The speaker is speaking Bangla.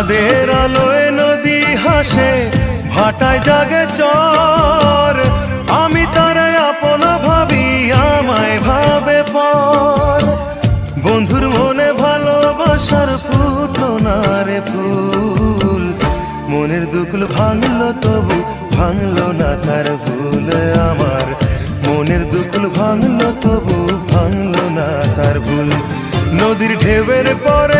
চাঁদের আলোয় নদী হাসে, ভাটায় জাগে চর। আমি তারাই আপন ভাবি, আমায় ভাবে পর। বন্ধুর মনে ভালোবাসার ফুটলো না রে ফুল। মনের দুকুল ভাঙলো তবু, ভাঙলো না তার ভুল আমার। মনের দুকুল ভাঙলো তবু, ভাঙলো না তার ভুল। নদীর ঢেউয়ের পরে